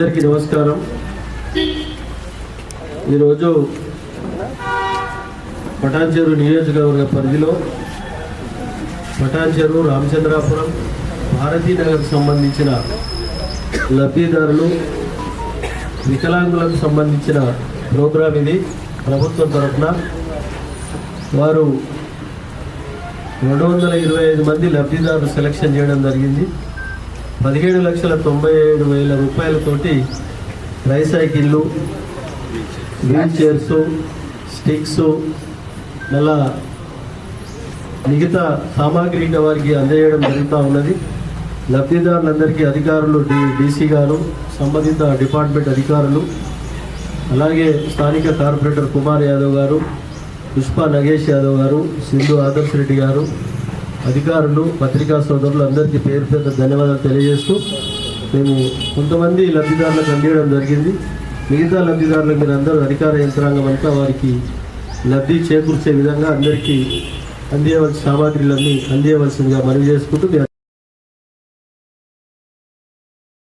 అందరికీ నమస్కారం. ఈరోజు పటాన్చెరు నియోజకవర్గ పరిధిలో పటాన్చెరు రామచంద్రాపురం భారతీనగర్కు సంబంధించిన లబ్ధిదారులు వికలాంగులకు సంబంధించిన ప్రోగ్రాం ఇది ప్రభుత్వం తరఫున. వారు రెండు వందల ఇరవై ఐదు మంది లబ్ధిదారులు సెలక్షన్ చేయడం జరిగింది. పదిహేడు లక్షల తొంభై ఏడు వేల రూపాయలతోటి ట్రైసైకిళ్ళు వీల్ చైర్స్ స్టిక్స్ మళ్ళా మిగతా సామాగ్రి వారికి అందజేయడం జరుగుతూ ఉన్నది. లబ్ధిదారులందరికీ అధికారులు డి డీసీ గారు సంబంధిత డిపార్ట్మెంట్ అధికారులు అలాగే స్థానిక కార్పొరేటర్ కుమార్ యాదవ్ గారు పుష్ప నగేష్ యాదవ్ గారు సింధు ఆదర్శ్ రెడ్డి గారు అధికారులు పత్రికా సోదరులు అందరికీ పేరు పేరు ధన్యవాదాలు తెలియజేస్తూ మేము కొంతమంది లబ్ధిదారులకు అందించడం జరిగింది. మిగతా లబ్ధిదారులకు మీరు అందరూ అధికార యంత్రాంగం అంతా వారికి లబ్ధి చేకూర్చే విధంగా అందరికీ అందియవలసిన సామాగ్రిలన్నీ అందియవలసిందిగా మనవి చేసుకుంటూ